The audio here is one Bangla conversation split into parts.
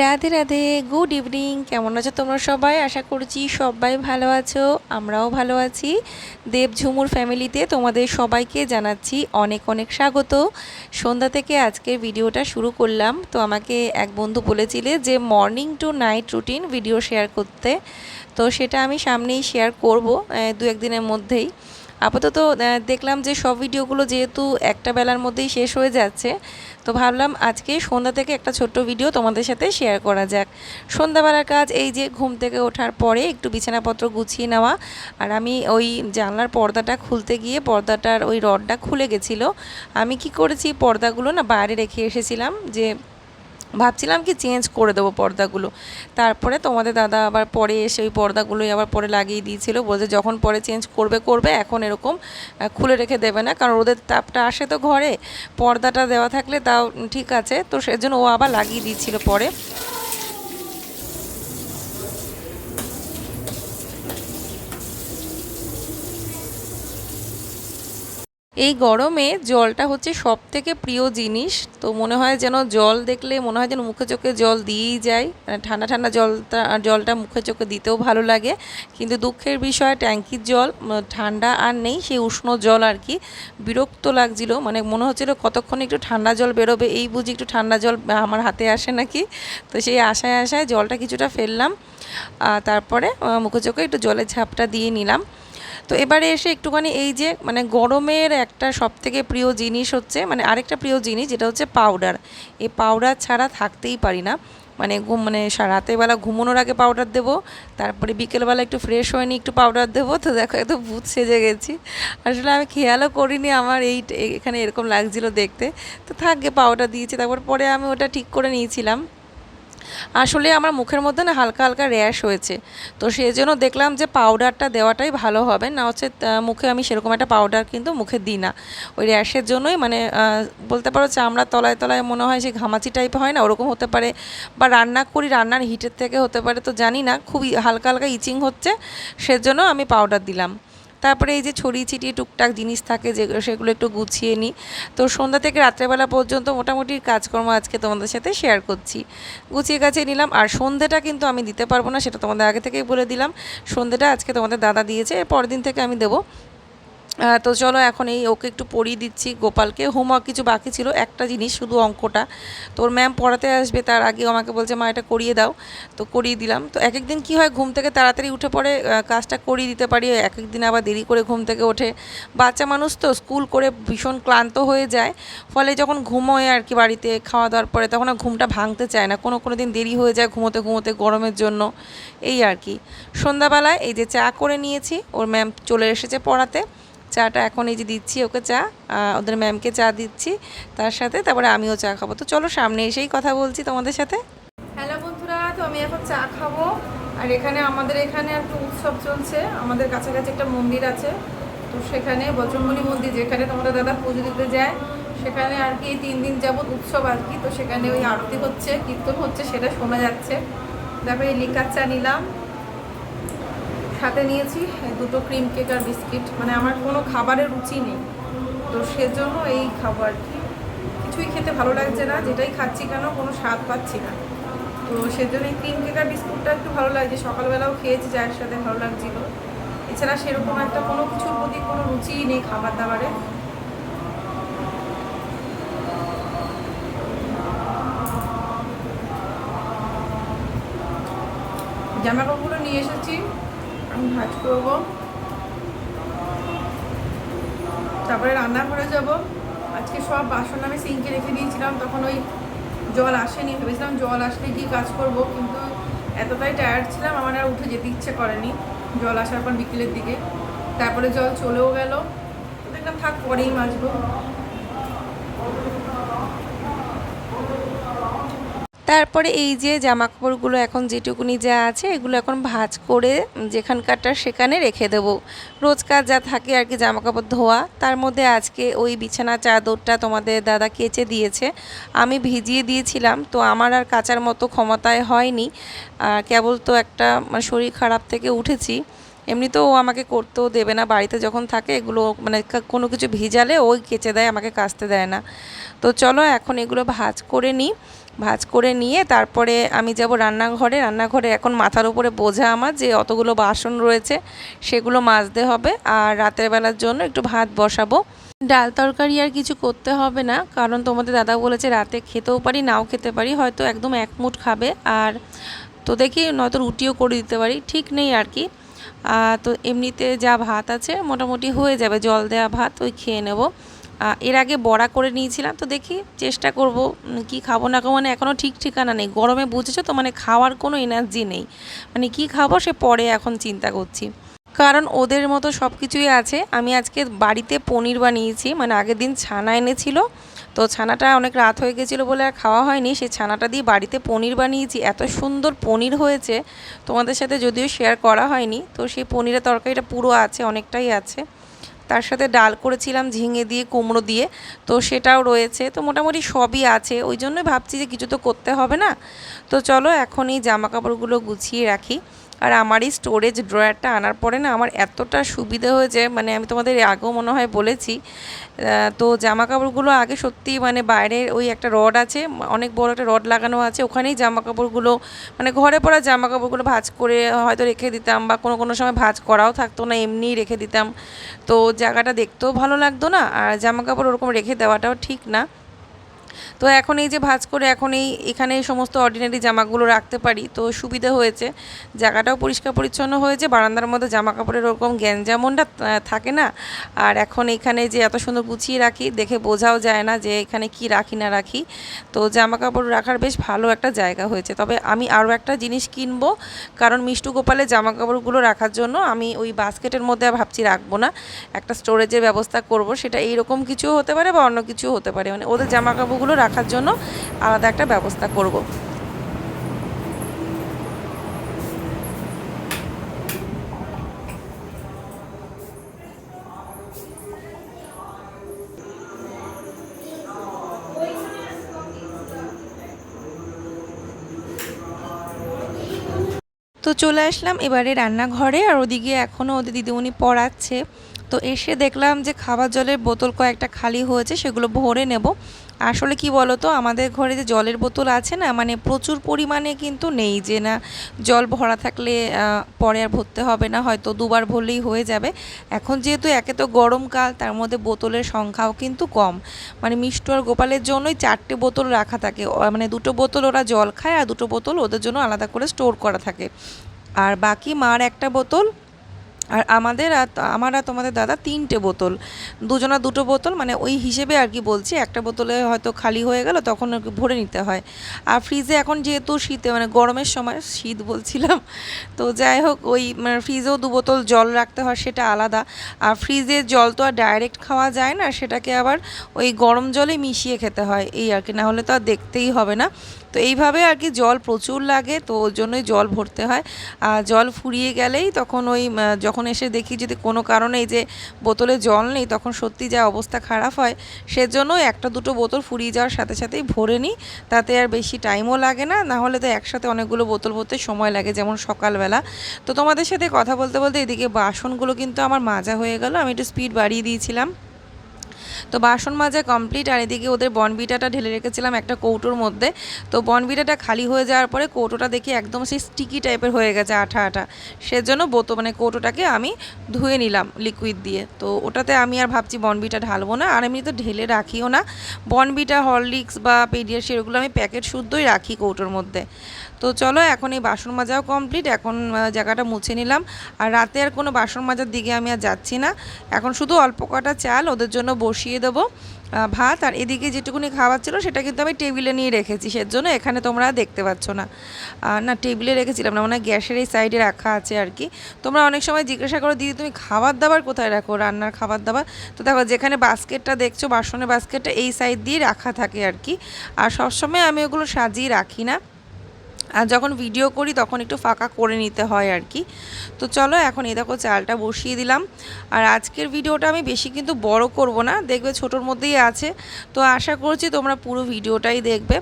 রাধে রাধে গুড ইভিনিং কেমন আছো তোমরা সবাই? আশা করছি সবাই ভালো আছো, আমরাও ভালো আছি। দেব ঝুমুর ফ্যামিলিতে তোমাদের সবাইকে জানাচ্ছি অনেক অনেক স্বাগত। সন্ধ্যা থেকে আজকের ভিডিওটা শুরু করলাম। তো আমাকে এক বন্ধু বলেছিলে যে morning to night routine video share করতে। তো সেটা আমি সামনেই শেয়ার করব দু একদিনের মধ্যেই। আপাতত দেখলাম যে সব ভিডিওগুলো যেহেতু একটা বেলার মধ্যেই শেষ হয়ে যাচ্ছে, তো ভাবলাম আজকে সন্ধ্যা থেকে একটা ছোট্ট ভিডিও তোমাদের সাথে শেয়ার করা যাক। সন্ধ্যাবেলার কাজ, এই যে ঘুম থেকে ওঠার পরে একটু বিছানাপত্র গুছিয়ে নেওয়া, আর আমি ওই জানলার পর্দাটা খুলতে গিয়ে পর্দাটার ওই রডটা খুলে গেছিল। আমি কি করেছি, পর্দাগুলো না বাইরে রেখে এসেছিলাম যে ভাবছিলাম কি চেঞ্জ করে দেবো পর্দাগুলো। তারপরে তোমাদের দাদা আবার পরে এসে ওই পর্দাগুলোই আবার পরে লাগিয়ে দিয়েছিল। বলছে যখন পরে চেঞ্জ করবে করবে, এখন এরকম খুলে রেখে দেবে না। কারণ ওদের তাপটা আসে তো ঘরে, পর্দাটা দেওয়া থাকলে তাও ঠিক আছে। তো সেজন্য ও আবার লাগিয়ে দিয়েছিল পরে। এই গরমে জলটা হচ্ছে সব থেকে প্রিয় জিনিস। তো মনে হয় যেন জল দেখলে, মনে হয় যেন মুখে চোখে জল দিয়েই যায়। মানে ঠান্ডা ঠান্ডা জলটা জলটা মুখে চোখে দিতেও ভালো লাগে। কিন্তু দুঃখের বিষয়, ট্যাঙ্কির জল ঠান্ডা আর নেই, সেই উষ্ণ জল আর কি। বিরক্ত লাগছিল মানে মনে হচ্ছিল কতক্ষণ একটু ঠান্ডা জল বেরোবে, এই বুঝি একটু ঠান্ডা জল আমার হাতে আসে নাকি? তো সেই আশায় আশায় জলটা কিছুটা ফেললাম। তারপরে মুখে চোখে একটু জলের ঝাপটা দিয়ে নিলাম। তো এবারে এসে একটুখানি এই যে মানে গরমের একটা সব থেকে প্রিয় জিনিস হচ্ছে মানে আরেকটা প্রিয় জিনিস যেটা হচ্ছে পাউডার এই পাউডার ছাড়া থাকতেই পারি না। মানে ঘুম মানে সা- রাতের বেলা ঘুমানোর আগে পাউডার দেবো, তারপরে বিকেলবেলা একটু ফ্রেশ হয়ে নিয়ে একটু পাউডার দেবো, তো দেখো একদম ভূত সেজে গেছি। আসলে আমি খেয়ালও করিনি আমার এই এখানে এরকম লাগছিল দেখতে। তো থাকবে পাউডার দিয়েছি, তারপর পরে আমি ওটা ঠিক করে নিয়েছিলাম। আসলে আমার মুখের মধ্যে না হালকা হালকা র্যাশ হয়েছে। তো সেই জন্য দেখলাম যে পাউডারটা দেওয়াটাই ভালো হবে। না হচ্ছে মুখে আমি সেরকম একটা পাউডার কিন্তু মুখে দিই না। ওই র্যাশের জন্যই মানে বলতে পারো চামড়া তলায় তলায় মনে হয় যে ঘামাচি টাইপ হয় না, ওরকম হতে পারে। বা রান্না করি, রান্নার হিটের থেকে হতে পারে, তো জানি না। খুবই হালকা হালকা ইচিং হচ্ছে। সেজন্য আমি পাউডার দিলাম। তারপরে এই যে ছড়িয়ে ছিটিয়ে টুকটাক জিনিস থাকে যে সেগুলো একটু গুছিয়ে নিই। তো সন্ধ্যা থেকে রাত্রেবেলা পর্যন্ত মোটামুটি কাজকর্ম আজকে তোমাদের সাথে শেয়ার করছি। গুছিয়ে গাছিয়ে নিলাম। আর সন্ধ্যেটা কিন্তু আমি দিতে পারব না, সেটা তোমাদের আগে থেকেই বলে দিলাম। সন্ধ্যেটা আজকে তোমাদের দাদা দিয়েছে এর পরের দিন থেকে আমি দেবো। তো চলো এখন এই ওকে একটু পড়িয়ে দিচ্ছি গোপালকে। হোমওয়ার্ক কিছু বাকি ছিল, একটা জিনিস শুধু অঙ্কটা। তো ওর ম্যাম পড়াতে আসবে, তার আগে আমাকে বলছে, মা, এটা করিয়ে দাও। তো করিয়ে দিলাম। তো এক একদিন কী হয়, ঘুম থেকে তাড়াতাড়ি উঠে পড়ে কাজটা করিয়ে দিতে পারি এক একদিন আবার দেরি করে ঘুম থেকে ওঠে। বাচ্চা মানুষ তো স্কুল করে ভীষণ ক্লান্ত হয়ে যায়, ফলে যখন ঘুমোয় আর কি বাড়িতে খাওয়া দাওয়ার পরে, তখন আর ঘুমটা ভাঙতে চায় না। কোনো কোনো দিন দেরি হয়ে যায় ঘুমোতে ঘুমোতে গরমের জন্য। এই আর কি। সন্ধ্যাবেলায় এই যে চা করে নিয়েছি, ওর ম্যাম চলে এসেছে পড়াতে। চাটা এখন এই যে দিচ্ছি ওকে চা ওদের ম্যামকে চা দিচ্ছি, তার সাথে তারপরে আমিও চা খাব। তো চলো সামনে এসেই কথা বলছি তোমাদের সাথে। হ্যালো বন্ধুরা, তো আমি এখন চা খাব। আর এখানে আমাদের এখানে একটা উৎসব চলছে। আমাদের কাছাকাছি একটা মন্দির আছে। তো সেখানে বজরঙ্গলী মন্দির, যেখানে তোমাদের দাদা পুজো দিতে যায়, সেখানে আর কি তিন দিন যাবৎ উৎসব আর কি। তো সেখানে ওই আরতি হচ্ছে, কীর্তন হচ্ছে, সেটা শোনা যাচ্ছে। তারপরে লিকার চা নিলাম। সাথে নিয়েছি দুটো ক্রিম কেক আর বিস্কিট মানে আমার কোনো খাবারের রুচি নেই। তো সেজন্য এই খাবার কি। কিছুই খেতে ভালো লাগছে না, যেটাই খাচ্ছি কেন কোনো স্বাদ পাচ্ছি না। তো সেজন্য এই ক্রিম কেক আর বিস্কুটটা একটু ভালো লাগছে। সকালবেলাও খেয়েছি চায়ের সাথে ভালো লাগছিল। এছাড়া সেরকম একটা কোনো কিছুর প্রতি কোনো রুচিই নেই খাবার দাবারে জামা কাপড়গুলো নিয়ে এসেছি। ভাজ করব। তারপরে রান্না করে যাব। আজকে সব বাসন আমি সিঙ্কে রেখে দিয়েছিলাম, তখন ওই জল আসেনি। ভেবেছিলাম জল আসলে গিয়ে কাজ করব, কিন্তু এতটাই টায়ার্ড ছিলাম, আমার আর উঠে যেতে ইচ্ছে করেনি জল আসার পর বিকেলের দিকে। তারপরে জল চলেও গেল। দেখলাম থাক পরেই মাজবো। তারপরে এই যে জামা কাপড়গুলো এখন যেটুকুনি যা আছে, এগুলো এখন ভাঁজ করে যেখানকারটা সেখানে রেখে দেবো। রোজকার যা থাকে আর কি জামা কাপড় ধোয়া, তার মধ্যে আজকে ওই বিছানা চাদরটা তোমাদের দাদা কেচে দিয়েছে। আমি ভিজিয়ে দিয়েছিলাম, তো আমার আর কাচার মতো ক্ষমতায় হয়নি। কেবল তো একটা শরীর খারাপ থেকে উঠেছি। এমনিতেও ও আমাকে করতেও দেবে না। বাড়িতে যখন থাকে, এগুলো মানে কোনো কিছু ভিজালে ওই কেচে দেয়, আমাকে কাচতে দেয় না। তো চলো এখন এগুলো ভাজ করে নিই। ভাজ করে নিয়ে তারপরে আমি যাব রান্নাঘরে। রান্নাঘরে এখন মাথার উপরে বোঝা আমার যে অতগুলো বাসন রয়েছে, সেগুলো মাজতে হবে আর রাতের বেলার জন্য একটু ভাত বসাবো। ডাল তরকারি আর কিছু করতে হবে না, কারণ তোমাদের দাদা বলেছে রাতে খেতেও পারি, নাও খেতে পারি, হয়তো একদম এক মুঠ খাবে। আর তো দেখি নয়তো রুটিও করে দিতে পারি, ঠিক নেই আর কি। তো এমনিতে যা ভাত আছে মোটামুটি হয়ে যাবে, জল দেওয়া ভাত, ওই খেয়ে নেব। এর আগে বড়া করে নিয়েছিলাম, তো দেখি চেষ্টা করব কি খাব না খাব মানে এখনও ঠিক ঠিকানা নেই। গরমে বুঝেছ তো মানে খাওয়ার কোনো এনার্জি নেই। মানে কি খাব সে পরে এখন চিন্তা করছি। কারণ ওদের মতো সব কিছুই আছে। আমি আজকে বাড়িতে পনির বানিয়েছি মানে আগের দিন ছানা এনেছিল, তো ছানাটা অনেক রাত হয়ে গেছিল বলে আর খাওয়া হয়নি। সেই ছানাটা দিয়ে বাড়িতে পনির বানিয়েছি। এত সুন্দর পনির হয়েছে, তোমাদের সাথে যদিও শেয়ার করা হয়নি, তো সেই পনিরের তরকারিটা পুরো আছে, অনেকটাই আছে। তার সাথে ডাল করেছিলাম, ঝিঙে দিয়ে, কুমড়ো দিয়ে। তো সেটাও রয়েছে। তো মোটামুটি সবই আছে। ওই জন্যই ভাবছি যে কিছু তো করতে হবে না। তো চলো এখন এই জামা কাপড়গুলো গুছিয়ে রাখি। আর আমার এই স্টোরেজ ড্রয়ারটা আনার পরে না আমার এতটা সুবিধা হয়েছে মানে আমি তোমাদের আগেও মনে হয় বলেছি তো জামা কাপড়গুলো আগে সত্যি মানে বাইরের ওই একটা রড আছে, অনেক বড় একটা রড লাগানো আছে, ওখানেই জামা কাপড়গুলো মানে ঘরে পরা জামা কাপড়গুলো ভাজ করে হয়তো রেখে দিতাম বা কোনো কোনো সময় ভাঁজ করাও থাকতো না, এমনিই রেখে দিতাম। তো জায়গাটা দেখতেও ভালো লাগতো না, আর জামা কাপড় ওরকম রেখে দেওয়াটাও ঠিক না। তো এখন এই যে ভাঁজ করে এখন এই এখানে সমস্ত অর্ডিনারি জামাগুলো রাখতে পারি, তো সুবিধা হয়েছে। জায়গাটাও পরিষ্কার পরিচ্ছন্ন হয়েছে, বারান্দার মধ্যে জামা কাপড়ের ওরকম গ্যাঞ্জামনটা থাকে না। আর এখন এখানে যে এত সুন্দর গুছিয়ে রাখি, দেখে বোঝাও যায় না যে এখানে কি রাখি না রাখি। তো জামা কাপড় রাখার বেশ ভালো একটা জায়গা হয়েছে। তবে আমি আরও একটা জিনিস কিনবো, কারণ মিষ্টু গোপালের জামা কাপড়গুলো রাখার জন্য আমি ওই বাস্কেটের মধ্যে ভাবছি রাখব না। একটা স্টোরেজের ব্যবস্থা করব, সেটা এইরকম কিছুও হতে পারে বা অন্য কিছুও হতে পারে। মানে ওদের জামা কাপড়গুলো রাখার জন্য আলাদা একটা ব্যবস্থা করব। তো চলে আসলাম এবারে রান্নাঘরে, আর ওদিকে এখনও ওদের দিদিমণি পড়াচ্ছে তো এসে দেখলাম যে খাবার জলের বোতল কয়েকটা খালি হয়েছে, সেগুলো ভরে নেব। আসলে কি বলো তো আমাদের ঘরে যে জলের বোতল আছে না মানে প্রচুর পরিমাণে কিন্তু নেই যে না, জল ভরা থাকলে পরে আর ভরতে হবে না, হয়তো দুবার ভরলেই হয়ে যাবে। এখন যেহেতু একে তো গরমকাল তার মধ্যে বোতলের সংখ্যাও কিন্তু কম। মানে মিষ্টু আর গোপালের জন্যই চারটে বোতল রাখা থাকে। মানে দুটো বোতল ওরা জল খায়, আর দুটো বোতল ওদের জন্য আলাদা করে স্টোর করা থাকে। আর বাকি মার একটা বোতল আর আমাদের আর আমার আর তোমাদের দাদা তিনটে বোতল। দুজনা দুটো বোতল মানে ওই হিসেবে আর কি বলছি, একটা বোতলে হয়তো খালি হয়ে গেল, তখন আর ভরে নিতে হয়। আর ফ্রিজে এখন যেহেতু শীতে মানে গরমের সময়, শীত বলছিলাম, তো যাই হোক, ওই মানে ফ্রিজেও দু বোতল জল রাখতে হয়, সেটা আলাদা। আর ফ্রিজে জল তো আর ডাইরেক্ট খাওয়া যায় না, সেটাকে আবার ওই গরম জলে মিশিয়ে খেতে হয়, এই আর কি না হলে তো আর দেখতেই হবে না। তো এইভাবে আর কি জল প্রচুর লাগে, তো ওর জন্যই জল ভরতে হয়। আর জল ফুরিয়ে গেলেই তখন ওই যখন এসে দেখি যদি কোনো কারণে এই যে বোতলে জল নেই, তখন সত্যি যা অবস্থা খারাপ হয় সেজন্য একটা দুটো বোতল ফুরিয়ে যাওয়ার সাথে সাথেই ভরে নিই। তাতে আর বেশি টাইমও লাগে না না হলে তো একসাথে অনেকগুলো বোতল ভরতে সময় লাগে, যেমন সকালবেলা। তো তোমাদের সাথে কথা বলতে বলতে এদিকে বাসনগুলো কিন্তু আমার মাজা হয়ে গেল, আমি একটু স্পিড বাড়িয়ে দিয়েছিলাম। তো বাসন মাজা কমপ্লিট আর এদিকে ওদের বনবিটাটা ঢেলে রেখেছিলাম একটা কৌটোর মধ্যে। তো বনবিটাটা খালি হয়ে যাওয়ার পরে কৌটোটা দেখি একদম সেই স্টিকি টাইপের হয়ে গেছে আঠা আঠা। সেজন্য বোতো মানে কৌটোটাকে আমি ধুয়ে নিলাম লিকুইড দিয়ে। তো ওটাতে আমি আর ভাবছি বনবিটা ঢালবো না, আর এমনি তো ঢেলে রাখিও না। বনবিটা হরলিক্স বা পেডিয়াশিয়ার ওগুলো আমি প্যাকেট শুদ্ধই রাখি কৌটোর মধ্যে। তো চলো এখন এই বাসন মাজাও কমপ্লিট এখন জায়গাটা মুছে নিলাম। আর রাতে আর কোনো বাসন মাজার দিকে আমি আর যাচ্ছি না। এখন শুধু অল্প কটা চাল, ওদের জন্য বসিয়ে দেবো ভাত। আর এদিকে যেটুকুনি খাবার ছিল, সেটা কিন্তু আমি টেবিলে নিয়ে রেখেছি। সেজন্য এখানে তোমরা দেখতে পাচ্ছ না। না, টেবিলে রেখেছিলাম না মানে গ্যাসের এই সাইডে রাখা আছে আর কি। তোমরা অনেক সময় জিজ্ঞাসা করো, দিদি, তুমি খাবার দাবার কোথায় রাখো? রান্নার খাবার দাবার। তো দেখো, যেখানে বাস্কেটটা দেখছ, বাসনের বাস্কেটটা এই সাইড দিয়ে রাখা থাকে আর কি। আর সবসময় আমি ওগুলো সাজিয়ে রাখি না। আর যখন ভিডিও করি, তখন একটু ফাঁকা করে নিতে হয় আর কি। তো চলো, এখন এই দেখো চালটা বসিয়ে দিলাম। আর আজকের ভিডিওটা আমি বেশি কিন্তু বড় করব না, দেখবে ছোটোর মধ্যেই আছে। তো আশা করছি তোমরা পুরো ভিডিওটাই দেখবে।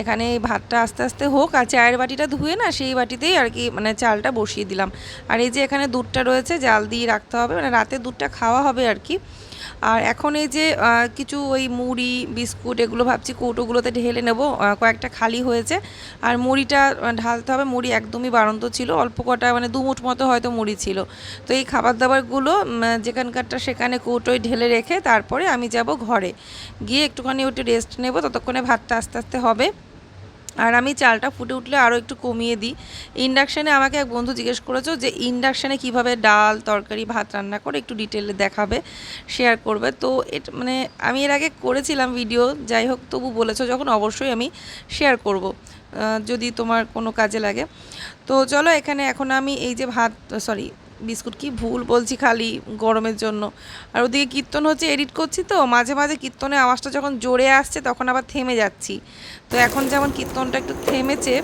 এখানে ভাতটা আস্তে আস্তে হোক, আর চায়ের বাটিটা ধুয়ে না, সেই বাটিতেই আর কি মানে চালটা বসিয়ে দিলাম। আর এই যে এখানে দুধটা রয়েছে, জাল দিয়ে রাখতে হবে মানে রাতে দুধটা খাওয়া হবে আর কি। আর এখন এই যে কিছু ওই মুড়ি, বিস্কুট এগুলো ভাবছি কৌটোগুলোতে ঢেলে নেব। কয়েকটা খালি হয়েছে। আর মুড়িটা ঢালতে হবে। মুড়ি একদমই বাড়ন্ত ছিল। অল্প কটা মানে দুমুট মতো হয়তো মুড়ি ছিল। তো এই খাবার দাবারগুলো যেখানকারটা সেখানে কৌটোয় ঢেলে রেখে তারপরে আমি যাব ঘরে। গিয়ে একটুখানি একটু রেস্ট নেব। ততক্ষণে ভাতটা আস্তে আস্তে হবে। আর আমি চালটা ফুটে উঠলে আরও একটু কমিয়ে দিই। ইন্ডাকশানে আমাকে এক বন্ধু জিজ্ঞেস করেছ যে ইন্ডাকশানে কীভাবে ডাল, তরকারি, ভাত রান্না করে একটু ডিটেলে দেখাবে শেয়ার করবে। তো এটা মানে আমি এর আগে করেছিলাম ভিডিও যাই হোক তবু বলেছ যখন অবশ্যই আমি শেয়ার করব যদি তোমার কোনো কাজে লাগে। তো চলো এখানে এখন আমি এই যে ভাত সরি বিস্কুট কি ভুল বলছি খালি গরমের জন্য। আর ওদিকে কীর্তন হচ্ছে, এডিট করছি তো, মাঝে মাঝে কীর্তনের আওয়াজটা যখন জোরে আসছে তখন আবার থেমে যাচ্ছি। তো এখন যেমন কীর্তনটা একটু থেমেছে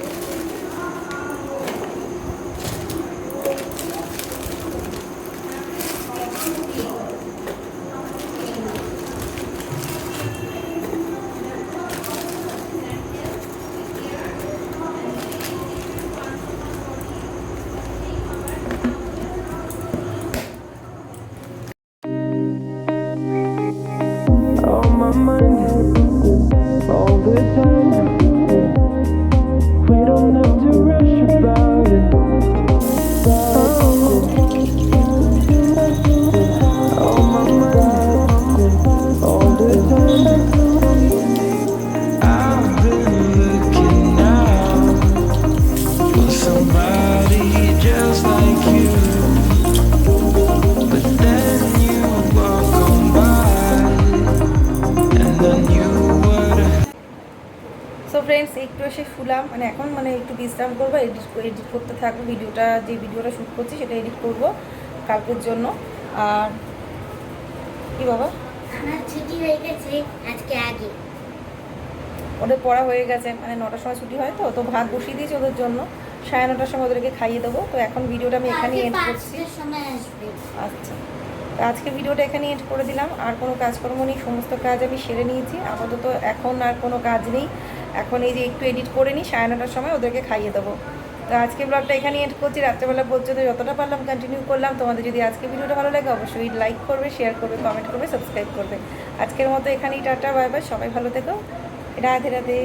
এখন একটু বিশ্রাম করব এডিট এডিট করতে থাকব ভিডিওটা যে ভিডিওটা শ্যুট করছি সেটা এডিট করব কালকের জন্য। আর কি বাবা? ছুটি হয়ে গেছে আজকে আগে। ওদের পড়া হয়ে গেছে মানে নটার সময় ছুটি হয় তো তো ভাত বসিয়ে দিয়েছি ওদের জন্য। সাড়ে নটার সময় ওদেরকে খাইয়ে দেবো। তো এখন ভিডিওটা আমি এখানেই কালকে এন্ড করছি। আচ্ছা। তো আজকে ভিডিওটা এখানে এন্ড করে দিলাম। আর কোনো কাজকর্ম নেই সমস্ত কাজ আমি সেরে নিয়েছি। আপাতত এখন আর কোনো কাজ নেই। এখন এই যে একটু এডিট করে নিই, সাড়ে নটার সময় ওদেরকে খাইয়ে দেবো। তো আজকে ব্লগটা এখানে এড করছি। রাত্রেবেলা পর্যন্ত যতটা পারলাম কন্টিনিউ করলাম। তোমাদের যদি আজকে ভিডিওটা ভালো লাগে, অবশ্যই লাইক করবে শেয়ার করবে কমেন্ট করবে সাবস্ক্রাইব করবে। আজকের মতো এখানেই টাটা বাই বাই সবাই ভালো থেকো। রাধে রাধে।